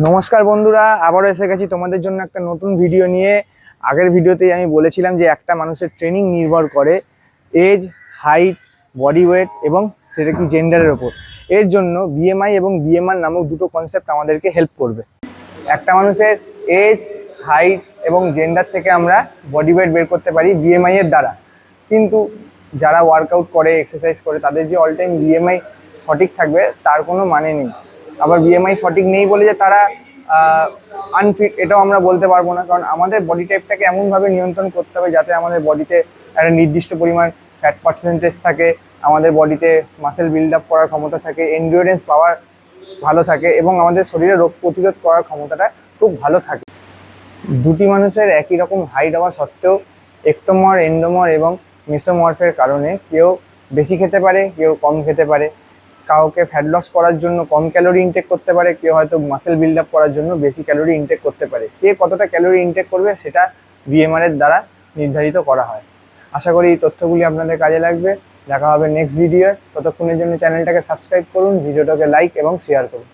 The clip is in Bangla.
নমস্কার বন্ধুরা, আবারও এসে গেছি তোমাদের জন্য একটা নতুন ভিডিও নিয়ে। আগের ভিডিওতেই আমি বলেছিলাম যে একটা মানুষের ট্রেনিং নির্ভর করে এজ হাইট বডি ওয়েট এবং সেটা কি জেন্ডারের ওপর। এর জন্য বিএমআই এবং বিএমআর নামক দুটো কনসেপ্ট আমাদেরকে হেল্প করবে। একটা মানুষের এজ হাইট এবং জেন্ডার থেকে আমরা বডি ওয়েট বের করতে পারি বিএমআই এর দ্বারা। কিন্তু যারা ওয়ার্কআউট করে এক্সারসাইজ করে, তাদের যে অল টাইম বিএমআই সঠিক থাকবে, তার কোনো মানে নেই। আবার বিএমআই সঠিক নেই বলে যে তারা আনফিট এটাও আমরা বলতে পারব না। কারণ আমাদের বডি টাইপটাকে এমনভাবে নিয়ন্ত্রণ করতে হবে যাতে আমাদের বডিতে একটা নির্দিষ্ট পরিমাণ ফ্যাট পার্সেন্টেজ থাকে, আমাদের বডিতে মাসেল বিল্ড আপ করার ক্ষমতা থাকে এন্ডিওরেন্স পাওয়ার ভালো থাকে, এবং আমাদের শরীরে রোগ প্রতিরোধ করার ক্ষমতাটা খুব ভালো থাকে। দুটি মানুষের একই রকম হাইট হওয়া সত্ত্বেও একটোমর এন্ডোমর এবং মেসোমরফের কারণে কেউ বেশি খেতে পারে, কেউ কম খেতে পারে। কাউকে ফ্যাট লস করার জন্য কম ক্যালোরি ইনটেক করতে পারে কেউ হয়তো মাসেল বিল্ড আপ করার জন্য বেশি ক্যালোরি ইনটেক করতে পারে। কে কতটা ক্যালোরি ইনটেক করবে সেটা বিএমআর এর দ্বারা নির্ধারিত করা হয়। আশা করি এই তথ্যগুলি আপনাদের কাজে লাগবে। দেখা হবে নেক্সট ভিডিও ততক্ষণের জন্য চ্যানেলটাকে সাবস্ক্রাইব করুন ভিডিওটাকে লাইক এবং শেয়ার করুন।